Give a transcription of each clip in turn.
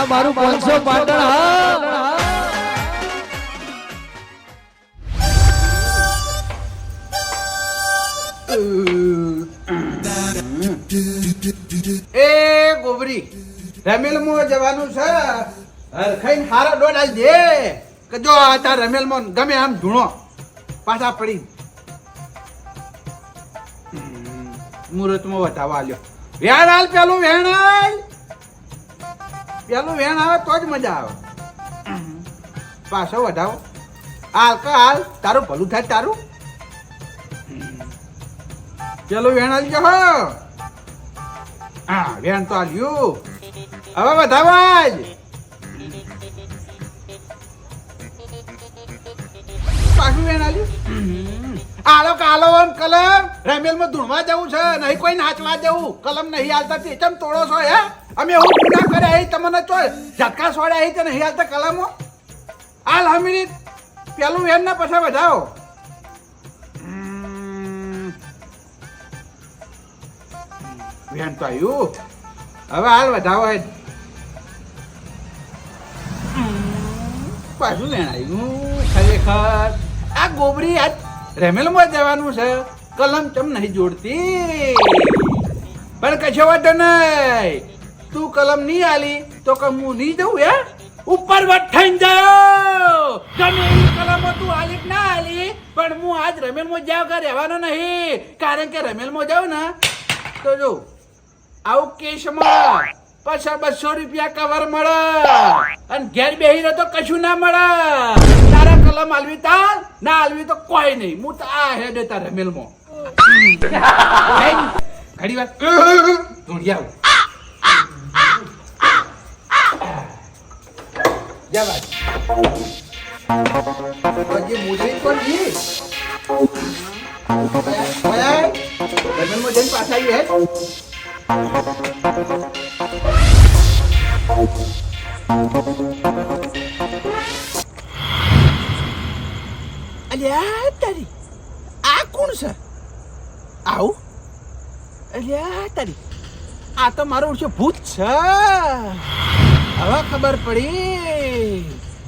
આ મારું પાંચસો પાટણ એ ગોબરી, રમેલમાં જવાનું છે. હરખાઈને હારા દોડ આજ દે. કે જો આ તાર રમેલમાં ગમે આમ ધૂણો, પાછા પડી મુહૂર્તમાં વટાવા આલ્યો. વેણ હાલ પેલું વેણ હાલ પેલું વેણ આવે તો જ મજા આવે. પાછો વધાવો. હાલ કે હાલ તારું ભલું થાય તારું? પેલું વેણ આવી ગયો હા વેણ તો આવ્યું હવે વધાવા જ પાછું વેણ આવ્યું આલો કાલો આમ કલમ. રેમેલમાં ધૂણવા જવું છે નહીં કોઈ નાચવા જવું. કલમ નહીં હાલતા તે ચમ તોડો છો હે? અમે એવું ગુના કર્યા એ તમને તો ઝટકા સોડ્યા એ તને હિયાલ તો કલમો. હાલ હમીરી પેલું વેન ના પછી વધાવો. વેન તો આવ્યું હવે હાલ વધાવો પાછું વેણ આવ્યું ખરેખર. આ ગોબરી આજ રેમેલમાં જવાનું છે. કલમ ચમ નહીં જોડતી. પણ કશો વાંધો નહીં. તું કલમ નહીં આલી તો કે હું નહીં દઉં હે? ઉપર વઠાઈ જાઓ. તમે એ કલમ તું આલી ના આલી પણ હું આજ રમેલમાં જાવ કે રહેવાનો નહીં? કારણ કે રમેલમાં જાઉં ને તો જો આવું કેશમાં પાછા બસો રૂપિયા કવર મળે. અને ઘેર બેહી રહ્યો તો કશું ના મળે. તારા કલમ આલવી તા ના આલવી તો કોઈ નહીં. હું તો આ હેડે તારે રમેલમાં. ઘડી વાર ધૂળી આવું. જા બાદ હજી મુજરી પણ જી. રમેલમાં જઈને પાછા આવી હે? અલ્યા તારી, આ કોણ છે? આવું? અલ્યા તારી, આ તો મારું ઓળખ્યો ભૂત છે. હવે ખબર પડી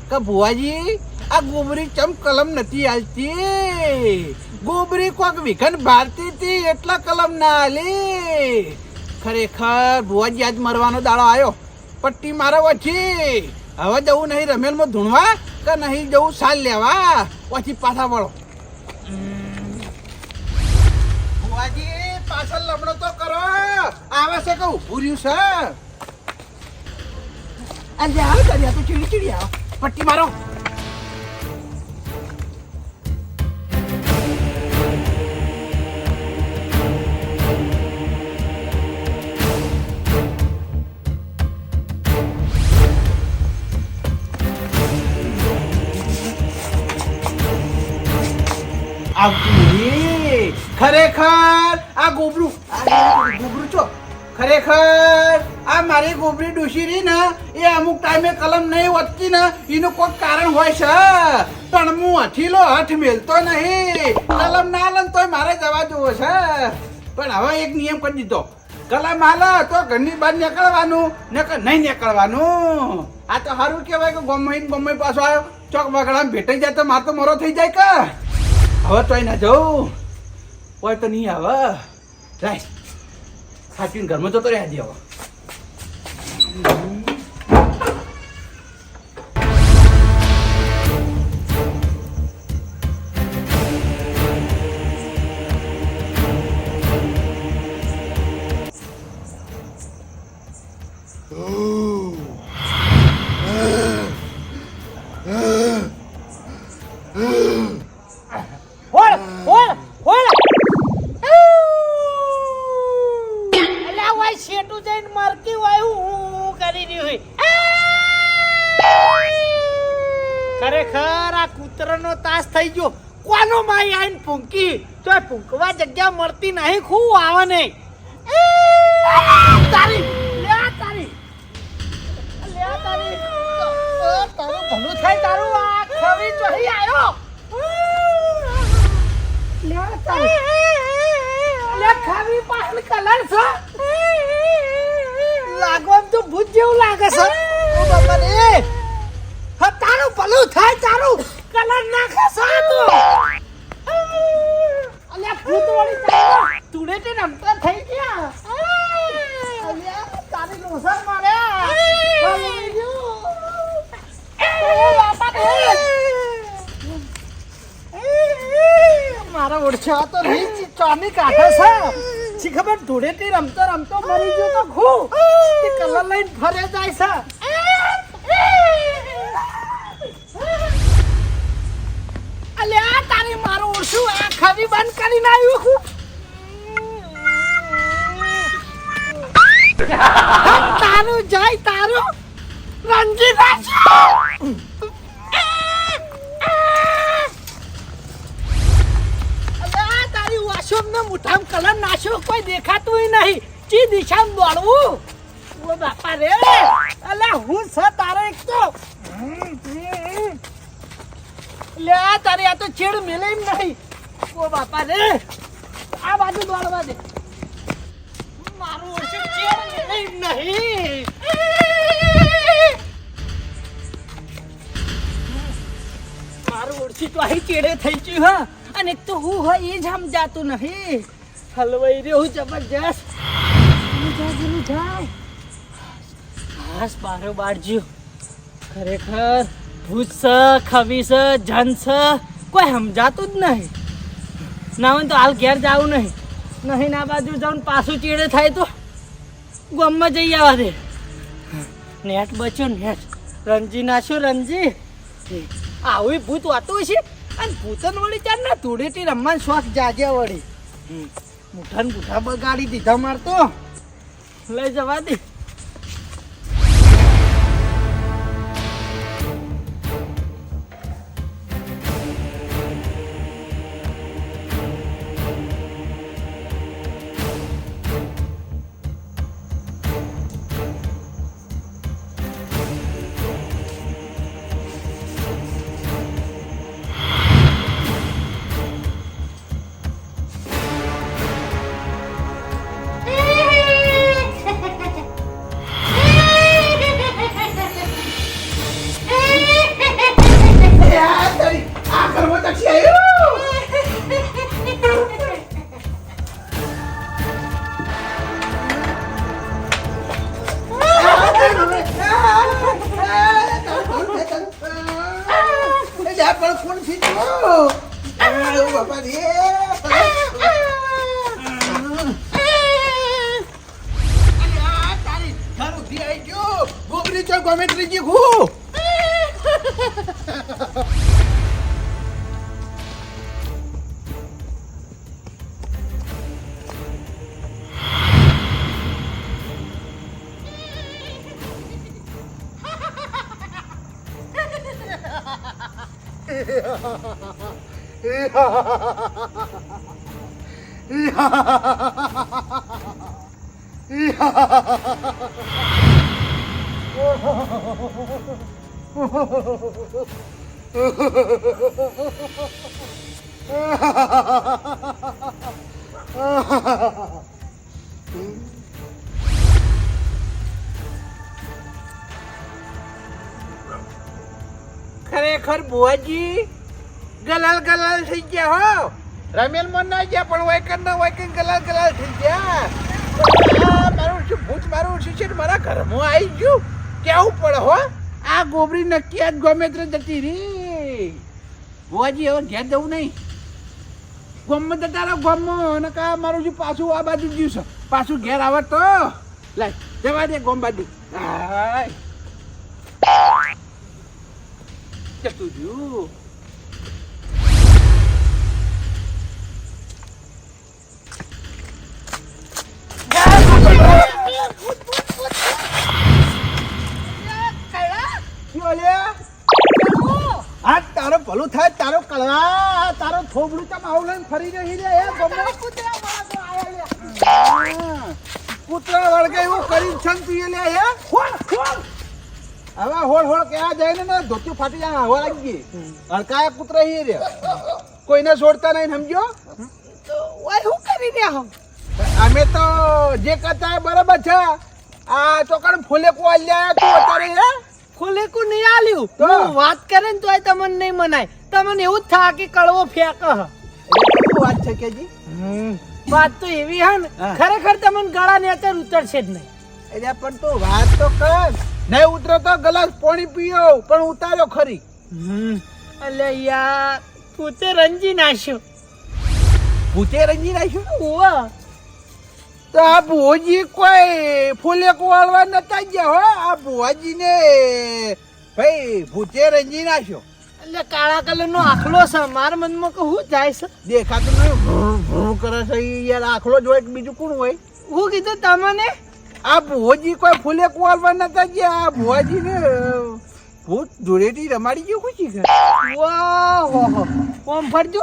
કે ભુવાજી, આ ગોબરી ચમ કલમ નથી હાલતી? ગોબરી કોક વિઘન ભારતી હતી, એટલા કલમ ના હાલી. ખરેખર ભુવાજી આજ મરવાનો દાડો આવ્યો પટ્ટી મારે ઓછી હવે જવું નહીં રમેલમાં ધૂણવા કે નહીં જવું સાલ લેવા? પછી પાછા વળો. ભુવાજી, પાછળ લમણો તો કરો. આવે છે કે રહ્યું છે? આજે આવ કર્યા તો ચીડી ચીડી આવ. પટ્ટી મારો. ખરેખર આ ગોબરું. આ ગોબરું છો ખરેખર આ મારી ગોબરી ડૂસી રહી ને, એ અમુક ટાઈમે કલમ નહીં વધતી ને, એનું કોઈ કારણ હોય છે. પણ હું હઠીલો હઠ મેલતો નહીં. કલમ ના લે તોય મારે જવા જેવો છે. પણ હવે એક નિયમ કરી દીધો. કલમ હાલે તો ઘરની બહાર નીકળવાનું ને કે નહીં નીકળવાનું. આ તો સારું કહેવાય કે ગમે ગમે પાછો આવ્યો. ચોક બગડામાં ભેટાઈ જાય તો માર તો મોરો થઈ જાય કે? હવે તોય ના જવું હોય તો નહીં આવે. રાઈટ સાચવીને ઘરમાં જતો રહ્યા હવે. હોળ મળતી નહીં, ખૂબ આવે નહીં. તારી, લે તારી. તારી. ભલું થાય તારું, આ લે તારી. લે ખાવી કલર છે. લાગો તો ભૂત જેવું લાગે છે. તારું ભલું થાય તારું. કલર નાખે સાતો તુડે રમતા થઈ ગયા. મારા ઓળખ્યા તો નહીં ચાની કાઢે છે. શી ખબર રમતો રમતો મરી ગયો તો ખુ. તે કલર લઈને ફરે જાય છે. તારી મારું ઓળશું આ ખવી બંધ કરીને આવ્યું તારું જાય તારું. રંજી નાખ્યું અલ્યા તારી મુઠામ કલર નાખ્યો કોઈ દેખાતું નહીં. ચી દિશામાં દોડવું? ઓ બાપા રે. અલ્યા હું છે, તારે એક તો. લે, તારી આ તો ચીડ મેલે એમ નહીં. ઓ બાપા રે. આ બાજુ દોડવા દે. મારું ઓછું ચીડ મેલે એમ નહીં. મારું ઓળખી તો અહીં ચેડે થઈ ગયું, હા. અને તો હું હોય એ જ સમજાતું નહીં. હલવાઈ રહ્યો જબરજસ્ત. જાય હાસ બારો બાર ખરેખર. ભૂત છે ખવી છે જન છે કોઈ સમજાતું જ નહીં. ના હોય તો હાલ ઘેર જવું નહીં. નહીં ના બાજુ જાઉં પાછું ચીડે થાય તો ગામમાં જઈ આવવા દે. નેટ બચ્યો નેટ. રણજી નાખ્યો રણજી? આવું ભૂત વાતું છે. અને ભૂતન વળી ચાર ના ધૂળેટી રમવાનો શોખ જાગ્યા વળી. મુઠાન મુઠા બગાડી દીધા મારતો. લઈ જવા દે. ખરેખર બુઆજી ગલાલ ગલાલ થઈ ગયા હો. રમેલ મન ના ગયા, પણ વાયકન ના વાયકન ગલાલ ગલાલ થઈ ગયા. મારું શું ભૂત, મારું શું છે મારા ઘરમાં આવી ગયું. કેવું પડે હો? આ ગોબરી નક્કી આજ ગમે તે જતી રી બુઆજી હવે ઘેર જવું નહીં. ગમે જતા રહો ગમમાં અને કા મારું શું પાછું આ બાજુ જ્યું છે. પાછું ઘેર આવે તો. લાય જવા દે ગોમ બાજુ. હાય. જતું રહ્યું. ભલું થાય તારો કળવા તારો થોબડું તમે આવું લઈને ફરી રહી રે એ ગમે. કૂતરા વળગે એવું કરી છે ને તું એ લે હે. હોળ હોળ. હવે હોળ હોળ ક્યાં જાય ને ધોતી ફાટી જાય હવા લાગી ગઈ. હડકાયા કૂતરા હી રે કોઈને છોડતા નહીં સમજો તો ઓય હું કરી રહ્યા હો અમે તો જે કરતા બરાબર છે. આ તો કણ ફૂલે કોલ્યા તું અત્યારે હે ખોલેકું નહીં આલ્યું? હું વાત કરે ને તોય તમને નહીં મનાય. તમને એવું જ થાય કે કડવો ફેંક. એટલે વાત છે કેજી? વાત તો એવી હે ને ખરેખર તમને ગળા ને અત્યારે ઉતરશે જ નહીં. એટલે પણ તું વાત તો કર. નહીં ઉતરો તો ગલાસ પાણી પીઓ પણ ઉતાર્યો ખરી. અલે યાર પૂતે રંજી નાખ્યો. પૂતે રંજી નાખ્યું? ઓવા તો આ ભુવાજી કોઈ ફૂલે કોવાળવા નતા ગયા હો આ ભુવાજીને ભાઈ ભૂતે રંજી નાખ્યો એટલે કાળા કલર નો આખલો છે. મારા મનમાં હું જાય છે. દેખાતું નહીં ભૂ કરે છે યાર આખલો જ હોય કે બીજું કોણ હોય હું કીધું તમને? આ ભુવાજી કોઈ ફૂલે કોવાળવા નતા ગયા આ ભુવાજીને ભૂત ધૂળેટી રમાડી ગયું ખુશી છે વાહ. કોમ ફરજો.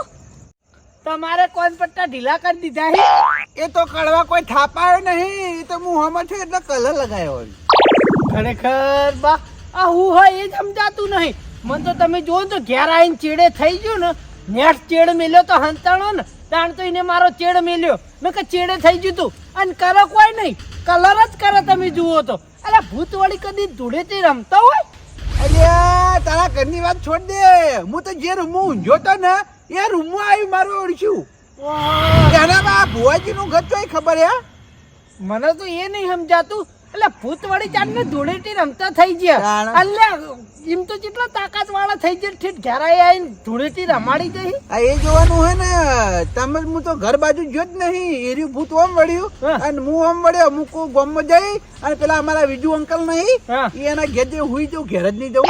તમારે કોણ પટ્ટા ઢીલા કરી દીધા હે? એ તો કડવા કોઈ થાપાયો નહીં એ તો મુહામાં છે એટલે કલર લગાયો ખરેખર બા આ હું હોય એ સમજાતું નહીં. મને તો તમે જોવો તો ઘેર આવીને ચેડે થઈ ગયો ને નેટ ચેડ મેલ્યો તો હંતાણો ને તાણ તો એને મારો ચેડ મેલ્યો. મેં કે ચેડે થઈ ગયું તું. અને કરો કોઈ નહીં કલર જ કરે તમે જુઓ તો. અરે ભૂત વળી કદી ધૂળેથી રમતા હોય? અલ્યા તારા ઘરની વાત છોડ દે. હું તો જે રૂમમાં ઊંઝો તો ને. એ રૂમમાં આવી મારું ઓળખ્યું. એનામાં ભુવાજી નું ઘર તોય ખબર હે? મને તો એ નહીં સમજાતું. એટલે ભૂત વળી ચાંદને ધૂળેટી રમતા થઈ ગયા. એટલે એમ તો જેટલા તાકાત વાળા થઈ ગયા ઠીક ઘેરાઈ આવીને ધૂળેટી રમાડી જઈ આ એ જોવાનું હે ને તમે હું તો ઘર બાજુ જો જ નહીં. એર્યું ભૂત ઓમ વળ્યું. અને હું ઓમ વળ્યો અમુક ગોમ જઈ અને પેલા અમારા બીજું અંકલ નહીં. એના ઘેર જે હુઈ જવું ઘેર જ નહીં જવું.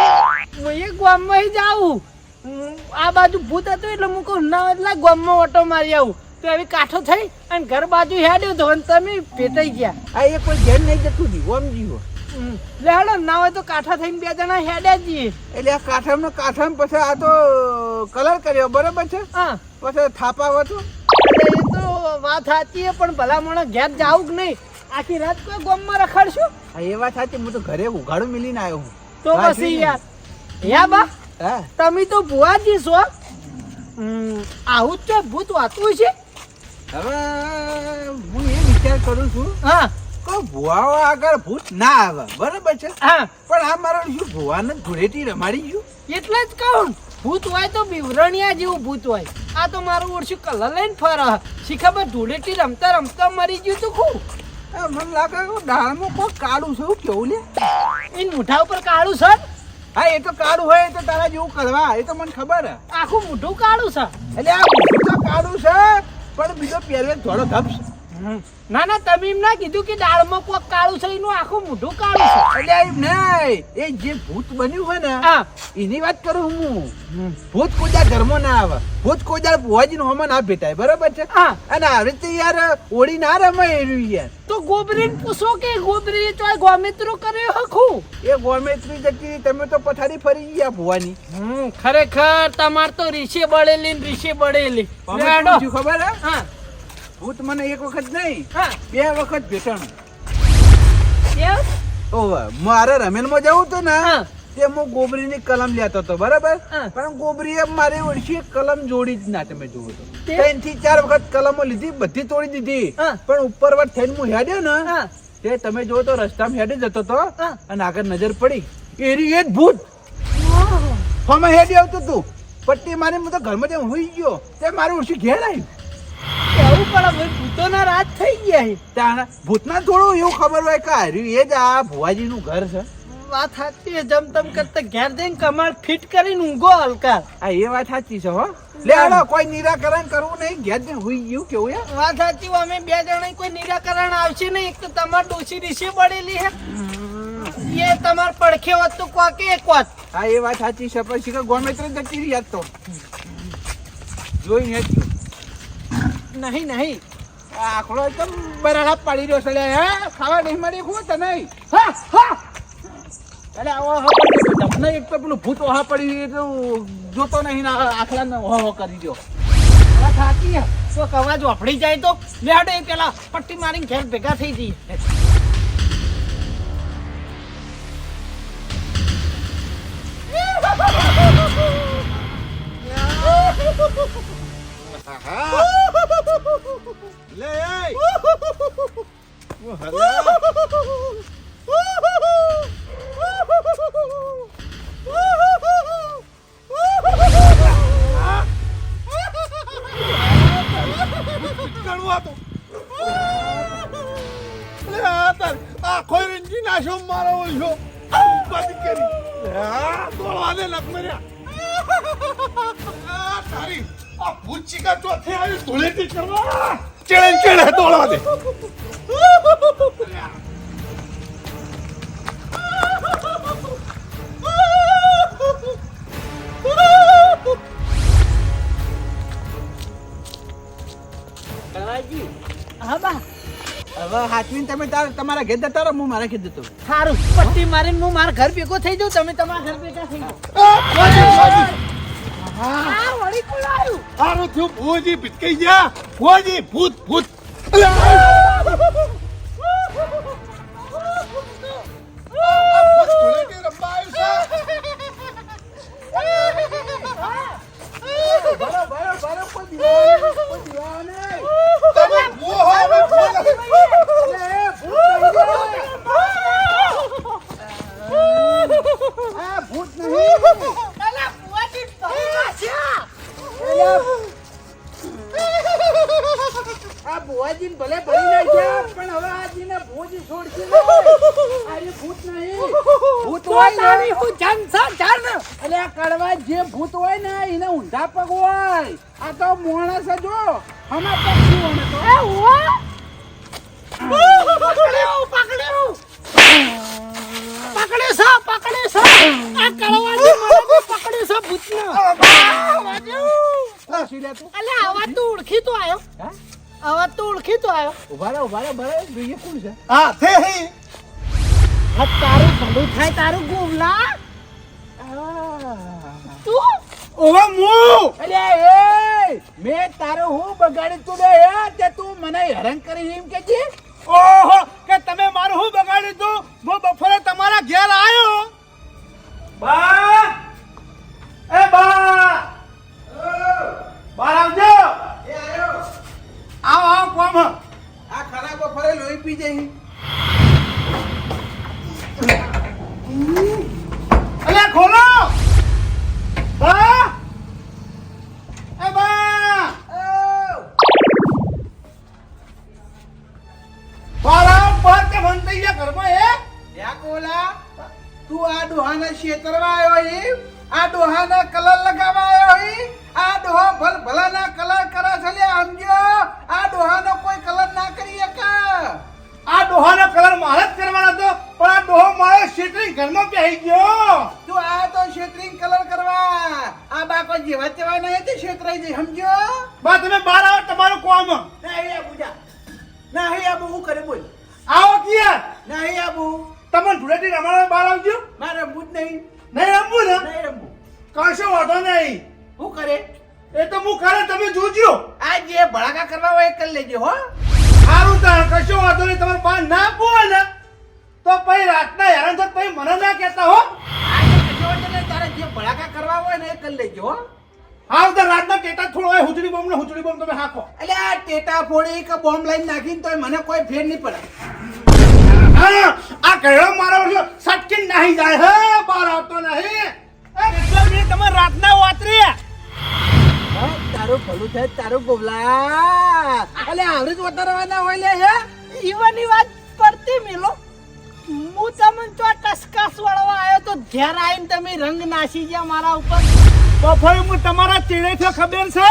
હું એક ગામમાં જાઉં. હું આ બાજુ ભૂત હતું એટલે હું કહું ના એટલે ગામમાં ઓટો મારી આવું. તો એવી કાઠો થઈ અને ઘર બાજુ હેડ્યો તો અને તમે પેટાઈ ગયા. આ એ કોઈ ઘેર નહીં જતું જીવો આમ જીવો. લે હેડો ના હોય તો કાઠા થઈને બે જણા હેડ્યા જઈએ. એટલે આ કાઠામાં કાઠામાં પછી આ તો કલર કર્યો બરાબર છે? હા. પછી થાપા હતો? એટલે એ તો વાત સાચી પણ ભલા મને ઘેર જાવું કે નહીં? આખી રાત કોઈ ગામમાં રખડશું? હા એ વાત સાચી હું તો ઘરે ઉઘાડું મિલીને આવ્યો હું. તો પછી યાર. યા બા. તમે તો ભુવાજી છો. આવું તો ભૂત વાતું છે? હવે હું એ વિચાર કરું છું હા. કે ભુવાઓ આગળ ભૂત ના આવે બરાબર છે? હા. પણ આ મારો શું ભુવાને ધૂળેટી રમાડી ગયું? એટલે જ કહું ભૂત હોય તો બિવરણિયા જેવું ભૂત હોય. આ તો મારું ઓળશું કલર લઈને ફરે. શી ખબર ધૂળેટી રમતા રમતા મરી ગયું તું ખૂબ? મને લાગે કે ડાળમાં કોઈ કાળું છે એવું કેવું લે એ મોઢા ઉપર કાળું છે? હા એ તો કાળું હોય તો તારા જેવું કરવા એ તો મને ખબર આખું મોઢું કાળું છે એટલે આ મોઢું તો કાળું છે પણ બીજો પહેરવેશ થોડો ધપ છે. ના ના તમે એમ ના કીધું કે દાળમાં કોક કાળું છે એનું આખું મોઢું કાળું છે. એટલે એમ નહીં. એ જે ભૂત બન્યું હોય ને એની વાત કરું હું. ભૂત કોજા ઘરમાં ના આવે. ભૂત કોજા ભુવાજી નો ના ભેટાય. બરાબર છે? હા. અને આવી રીતે યાર ઓળી ના રમે એવી યાર. તો ગોબરીને પૂછો કે ગોબરી તો ગોમિત્રો કર્યો હખું? એ ગોમેત્રી જકી તમે તો પથારી ફરી ગયા ભુવાની. હમ ખરેખર તમાર તો રીશે બળેલી રીશે બળેલી. ખબર હે? હા. ભૂત મને એક વખત નહીં હા બે વખત ભેટાણું? ઓવે મારે રમેલમાં જવું હતું ને. તે હું ગોબરીની કલમ લેતો હતો બરાબર. પણ ગોબરીએ મારી ઓળખી કલમ જોડી જ ના તમે જોયું તો તે? ત્રણથી ચાર વખત કલમો લીધી બધી તોડી દીધી. પણ ઉપર વટ થઈને હું હેડ્યો ને હા તે તમે જોયો તો રસ્તામાં હેડી જતો તો હા. અને આગળ નજર પડી એરી એ જ ભૂત હમે હેડી આવતું તું પટ્ટી મારી હું તો ઘરમાં જેમ હોઈ ગયો તે મારું ઓળખી ઘેર આવ્યું કેવું પડે ભાઈ ભૂતોના રાત થઈ ગયા. ત્યાં ભૂતના થોડું એવું ખબર હોય કે હાર્યું એ જ આ ભુવાજીનું ઘર છે. વાત સાચી છે જમ તમ કરતા ઘેર જઈને કમાડ ફિટ કરીને ઊંઘો હલકા. આ એ વાત સાચી છે હો. લે હાલો કોઈ નિરાકરણ કરવું નહીં ઘેર જઈને હુઈ ગયું કેવું યાર વાત સાચી અમે બે જણા કોઈ નિરાકરણ આવશે નહીં એક તો તમાર ડોસી રીશે પડેલી હે એ તમાર પડખે હોત તો કોકે એક વાત હા એ વાત સાચી છે. પછી ગોમેત્ર જતી રહી તો. જોઈને જ નહીં નહીં. આખલો એકદમ બરાડા પાડી રહ્યો છે હા હે? ખાવા નહીં મળી ખું તને હા હા. અરે આવો હા એક તો પેલું ભૂત ઓહા પડી તો જોતો નહીં ને આ આખલાને ઓહો કરી દો થાકી. તો કવાજ વાપડી જાય તો. લેડે પેલા પટ્ટી મારીને ઘેર ભેગા થઈ જઈએ. લે ઓ, હલા! આખો રંજી નાશો મારો ઓછો ઉપાધિ કરી. દોડવા દે નક મર્યા. તારી આ ભૂચિકા ચોથે આવી ધૂળેટી કરવા. ચેડે ચેડે દોડવા દે. હવે તમે તાર- તમારા ઘેર જતા રહો હું મારા ઘેર જતો સારું પટ્ટી મારીને હું મારા ઘર ભેગો થઈ જાઉં તમે તમારા ઘર ભેગા થઈ જાઓ. સારું થયું ભુવજી ભીતકાઈ ગયા. ભુવજી ભૂત ભૂત. ભૂત ધૂળેટી રમવા આવ્યું બરો, બરો, બરો, કોઈ દીવાનો નહીં, આ આ ભલે ભરી નાખ્યા, પણ હવે આ જીને ભુવાજી છોડશે નહીં. ભૂત નહીં. ભૂત તો હોય ને, હું જન? છે એટલે આ કડવા જે ભૂત હોય ને એને ઊંધા પગ હોય આ તો મોણસ જો હમા પક્ષી હોય તો. એ હો પકડ્યો પકડ્યો. પકડ્યો છે પકડ્યો છે. આ કળવાજી મને પકડ્યો છે ભૂતનો. પક્ષી લે આવા તું ઓળખી તો આયો. હા? આવા તું ઓળખી તો આયો ઊભા રહો ઊભા રહો બરાબર જોઈએ કોણ છે? હા થે હે હા તારું ભલું થાય તારું ગોવલા તું? ઓવે મુ! અલે એ મેં તારો હું બગાડી તું બે હે? તે તું મને હેરાન કરી એમ કે છે? ઓહો કે તમે મારું હું બગાડી તું? હું બફરે તમારા ઘેર આવ્યો બા બા તમે બહાર આવો તમારું કોમ. નહીં આબુ જા નહીં આબુ હું કરે બોલ. આવો કિયા? નહીં આબુ તમે ધૂળેટી રમાડવા બહાર આવજો. ના રમવું જ નહીં. નહીં રમવું ને? નહીં રમવું. કશો વાંધો નહીં. હું કરે એ તો હું કરે તમે જોજો. આ જે ભડાકા કરવા હોય એ કરી લેજો હો. સારું તાર કશો વાંધો નહીં. તમારે પાન ના પૂવે ને તો પછી રાતના હેરાન થત પછી મને ના કહેતા હો. આ કશો વાંધો નહીં, તારે જે ભડાકા કરવા હોય ને એ કરી લેજો હો. હાવ તો રાતના ટેટા થોડો હોય હુજડી બોમ્બ ને હુજડી બોમ્બ તમે હાકો. એટલે આ ટેટા ફોડી કે બોમ્બ લાઈન નાખીને તોય મને કોઈ ફેર નહીં પડે. આ કહેડો મારો છે સટકી નાહી જાય. હે બહાર આવતો નહીં. કેટલા મિનિટ તમે રાતના વાતરી તારું ભલું થાય તારું ગોબલા એટલે આવડે જ વધારવાના હોય લે હે? ઈવાની વાત પડતી મેલો. હું તમને તો ટસકાસ વાળવા આવ્યો તો ઘેર આવીને તમે રંગ નાસી ગયા મારા ઉપર. બફોરે હું તમારા ચેડે થયો ખબર છે?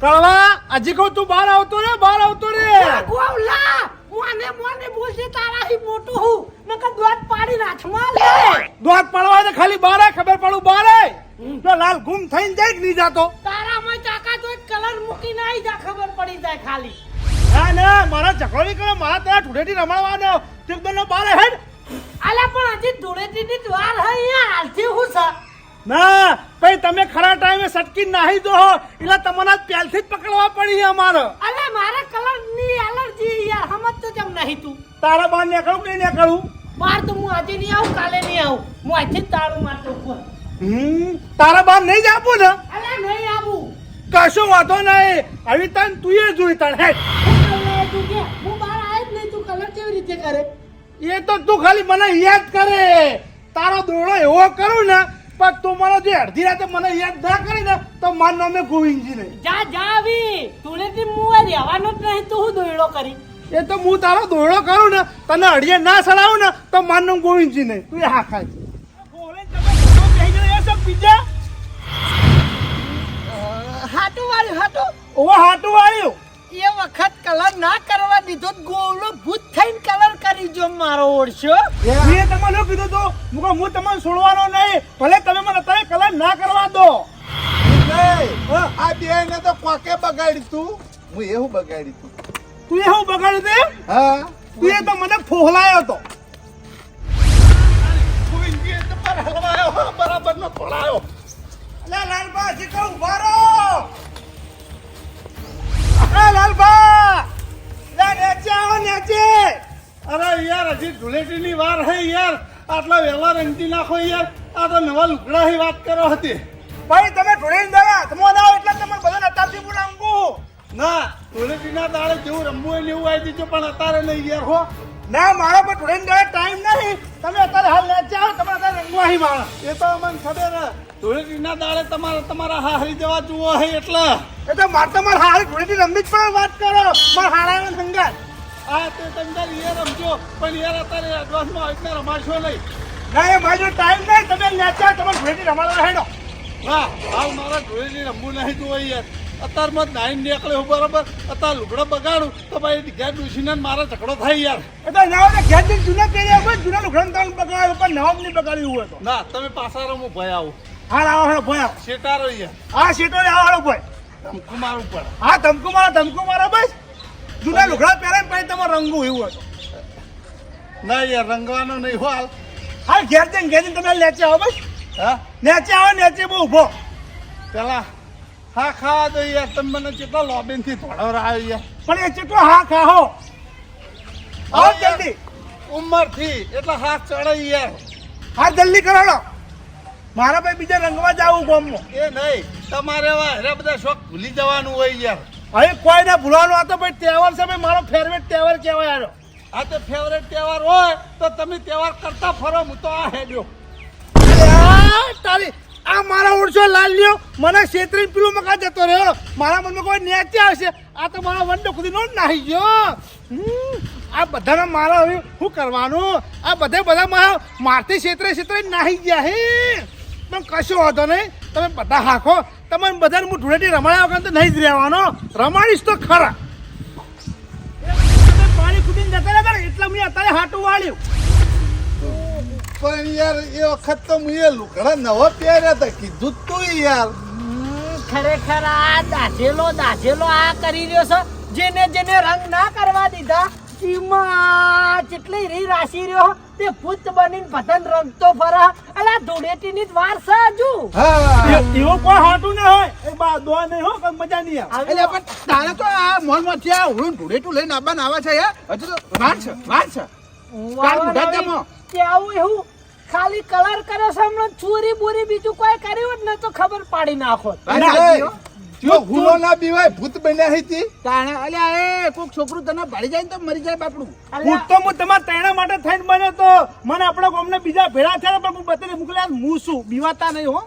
કળવા હજી કહું તું બહાર આવતો રે બહાર આવતો રે. ગોવલા મોને મોને બોલશે તારાથી મોટો હું. નકર દોત પાડી હાથમાં લે. દોત પાડવા દે ખાલી બારે ખબર પડું બારે તો લાલ ગુમ થઈને જાય કે નહીં જાતો? તારામાં ચાકા તો કલર મૂકી નાઈ જા ખબર પડી જાય ખાલી. ના ના મારા ઝઘડો નહીં કરો મારા ત્યાં ઠુડેટી રમાડવાનો. તે નો બારે હેડ. આલા પણ હજી ધૂળેટીની દ્વાર હે યાર હાલથી હું છે ના ભાઈ તમે ખરા ટાઈમે સટકી નાહી દો એટલે તમને પહેલથી જ પકડવા પડી અમારે. અલે મારે કલરની એલર્જી યાર સમજ તો કેમ નહીં તું. તારા બાર નીકળું કે નીકળું બાર તો હું આજે નહીં આવું કાલે નહીં આવું. હું આજે તારું માટો ઉપર. હમ તારા બાર નહીં જ આપું ને? અલે નહીં આવું કશો વાંધો નહીં. આવી તને તું એ જોઈ તણ હે હું બહાર આવે જ નહીં તું કલર કેવી રીતે કરે? એ તો તું ખાલી મને યાદ કરે. તારો દોડો એવો કરું ને પણ તું મને જે અડધી રાતે મને યાદ ના કરે ને તો મારું નામે ગોવિંદજી નહીં જા જા આવી. હું આ રહેવાનો જ નહીં તું હું દોયડો કરી? એ તો હું તારો દોયડો કરું ને તને અડીએ ના સડાવું ને તો મારું નામ ગોવિંદજી નહીં તું એ હા ખાય હાટું વાળ્યું હાટું ઓ હાટું વાળ્યું. એ વખત કલર ના કરવા દીધો ગોળો ભૂત થઈને કલર કરી જો મારો ઓળશો. મેં તમને શું કીધું તો. હું કહું, હું તમને છોડવાનો નહીં. ભલે તમે મને અત્યારે કલર ના કરવા દો. આ બે ને તો કોકે બગાડી તું. હું એવું બગાડી તું. તું એ શું બગાડ્યું હા. તું એ તો મને ફોહલાયો હતો તો લુગડાની વાત કરો હતી. ભાઈ તમે ઢોળી દાડા તમે આવો એટલે તમને બધાને અત્યારથી બોલાવું ના ધૂળેટીના દાડે જેવું રમવું હોય એવું આવી દીધું પણ અત્યારે નહીં યાર હો. ના મારા પર ઢોળી દાડે ટાઈમ નહીં. તમે અત્યારે હાલ નેચે જાઓ તમે અત્યારે રંગવા અહીં માણસ. એ તો અમને ખબર ધૂળેટીના દાડે તમારે તમારા હારી જવા જુઓ હે એટલે. એ તો મારે તમારે હારી ધૂળેટી રમવી જ પણ વાત કરો. મારા હારા સંગાત આ તે સંગાત યાર રમજો પણ યાર અત્યારે એડવાન્સમાં આવી રીતના રમાશો નહીં. ના એ મારો ટાઈમ નહીં તમે નેચા તમે ધૂળેટી રમાડવા હેડો. હા હાલ મારા ધૂળેટી રમવું નહીં જોવે યાર. અત્યારમાં જ નાઈન નીકળ્યો બરાબર. અત્યારે લુગડો બગાડું તો ભાઈ ઘેર ડૂસીને મારા ઝઘડો થાય યાર. એટલે નવા ને ઘેર જઈને જૂના પહેર્યા હોય જૂના લુગડા તમે બગાડ્યો પણ નવા નહીં બગાડ્યું હોય તો. ના તમે પાછા રમો ભાઈ આવો. હા આવો હેડો ભાઈ આવો. શેટારો યાર. હા શેટો આવો હેડો ભાઈ ધમકુ પડે હા ધમકુ મારો ધમકુ મારો બસ. જૂના લુગડા પહેરે પછી તમારે રંગવું એવું હતું ના યાર રંગવાનો નહીં હો હાલ હા ઘેર જઈને ઘેર જઈને તમે લેચે આવો બસ. હા? નેચે આવો નેચે બહુ ઊભો. પેલા હા ખા દો યાર તમે મને કેટલા લોબીનથી આવ્યો યાર. પણ એ કેટલો હા ખાહો. આવો જલ્દી. ઉંમરથી એટલે હાથ ચડે યાર. હા જલ્દી કરાડો. મારા ભાઈ બીજા રંગવા જાવું ગામમાં. એ નહીં તમારે હવે હેરા બધા શોખ ભૂલી જવાનું હોય યાર. હવે કોઈને ભૂલવાનું હતો ભાઈ તહેવાર છે ભાઈ મારો ફેવરેટ તહેવાર કહેવાય આનો. આ તો ફેવરેટ તહેવાર હોય, તો તમે તહેવાર કરતા ફરો, હું તો આ હેડ્યો. તારી, આ મારા ઓળશો લાલ લ્યો. મને છેતરી પેલું મકા જતો રહ્યો. મારા મનમાં કોઈ નેચે આવશે. આ તો મારા વંડો ખુદી નો નાહી ગયો. આ બધાને મારા હવે શું કરવાનું? આ બધે બધા મારા મારથી છેતરે છેતરે નાહી ગયા હે. પણ કશો વાંધો નહીં. તમે બધા હાખો તમે બધાને હું ધૂળેટી રમાડ્યા વગર તો નહીં જ રહેવાનો. રમાડીશ તો ખરા. તમે જતા રહ્યા ને એટલે મેં અત્યારે હાટું વાળ્યું. પણ યાર એ વખત તો હું એ નવો નવા પહેર્યા હતા કીધું તું યાર. ખરેખર આ દાઝેલો દાઝેલો આ કરી રહ્યો છે? જેને જેને રંગ ના કરવા દીધા એમાં જેટલી રી રાશી રહ્યો તે ભૂત બનીને બધાને રમતો ફરા. અલા ધૂળેટી ની વાર છે હજુ. એવું કોઈ હાટું ના હોય. એ બા દો નહીં હો કઈ મજા નહીં આવે. એટલે પણ તારે તો આ મોલમાંથી આ હુડું ધૂળેટું લઈને આવવાના આવા છે યાર હજુ તો વાર છે વાર છે. કાલ મોઢા તેમાં. કે આવું એવું ખાલી કલર કર્યો છે હમણાં ચોરી બોરી બીજું કોઈ કર્યું જ ન તો ખબર પાડી નાખો. જો હુલો ના બીવાય ભૂત બન્યા હતી તાણે અલ્યા એ કોક છોકરું તને ભાડી જાય ને તો મરી જાય બાપડું. હું તો હું તમારા તૈણા માટે થઈને બન્યો તો મને આપણા ગામને બીજા ભેળા થયા પણ હું બધાને મોકલ્યા હું શું બીવાતા નહીં હો.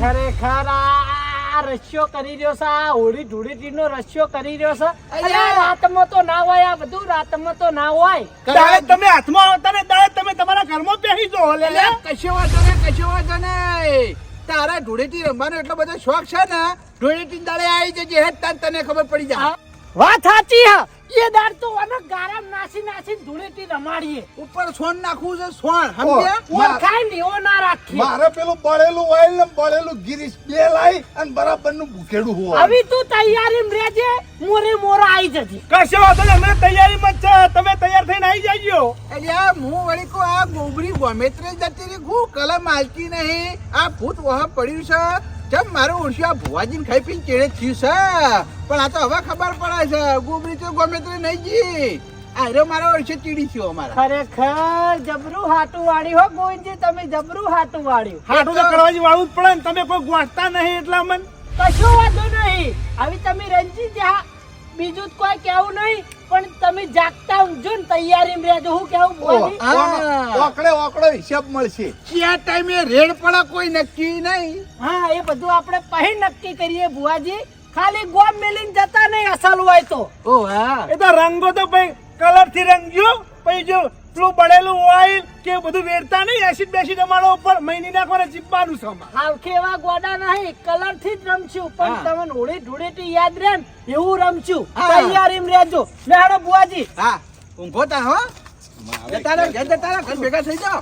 ખરેખર આ રસ્યો કરી રહ્યો છે આ હોળી ધૂળેટીનો રસ્યો કરી રહ્યો છે. અલ્યા રાતમાં તો ના હોય આ બધું રાતમાં તો ના હોય. તારે તમે હાથમાં આવતા ને તારે તમે તમારા ઘરમાં બેસી જો લે કશો વાંધો નહીં કશો વાંધો નહીં. તારા ધૂળેટી રમવાનો એટલો બધો શોખ છે ને ધૂળેટી દાડે આવી જજે હેત તાન ખબર પડી જાય. વાત સાચી હા. એ દાડ તો અને ગારામ નાસી નાસી ધૂળેટી રમાડીએ. ઉપર સોન નાખવું છે સોન સમજ્યા? મા- ઓળખાય ને એવો ના રાખીએ. મારે પેલું બળેલું ઓઇલ ને બળેલું ગિરીશ બે લાઈ અને બરાબરનું ભૂખેડું હોય. હવે તું તૈયારી રહેજે મોરે મોરા આવી જજે. કશો વાંધો નહીં અમે તૈયારીમાં માં છે. તમે તૈયાર થઈને આવી જજો. એટલે આ હું વળી કહું આ ગોબરી ગોમેત્રે જતી રહી હું કલમ આલતી નહીં. આ ભૂત વહા પડ્યું છે. જેમ મારું ઓળખ્યું આ ભુવાજીને ખાઈ પીને ચેડે થયું છે? પણ આ તો હવે ખબર પડે છે. ગુબરી તો ગોમેત્રે નહીં જી. આરો મારો ઓળશે ચીડી થયો અમારા. ખરેખર જબરું હાટું વાળી હો ગોવિંદજી તમે જબરું હાટું વાળ્યું. હાટું તો કરવાજી વાળું જ પડે ને તમે કોઈ ગોઠતા નહીં એટલા મન કશું વાંધો નહીં. આવી તમે રંજી જા બીજું જ કોઈ કેવું નહીં પણ તમે જાગતા ઊંઘજો ને તૈયારી રહેજો. હું કેવું બોલી ઓકડે ઓકડો હિસાબ મળશે. ક્યાં ટાઈમે રેડ પડે કોઈ નક્કી નહીં. હા એ બધું આપણે પહે નક્કી કરીએ ભુવાજી. ખાલી ગોમ મેલીને જતા નહીં અસલ હોય તો. ઓ હા. એ તો રંગો તો ભાઈ કલરથી રંગ્યો પછી જો પેલું બળેલું ઓઇલ કે બધું વેરતા નહીં એસિડ બેસિડ તમારો ઉપર મહિની નાખવાને ચીપવાનું છે અમારે હાવખે એવા ગોડા નહીં કલરથી જ રમશું પણ તમે તમને હોળી ધૂળેટી યાદ રહે ને એવું રમશું. તૈયાર એમ રહેજો. લેડો ભુવાજી હા ઊંઘો તા હો. તારા ઘેર તારા ઘર ભેગા થઈ જાઓ.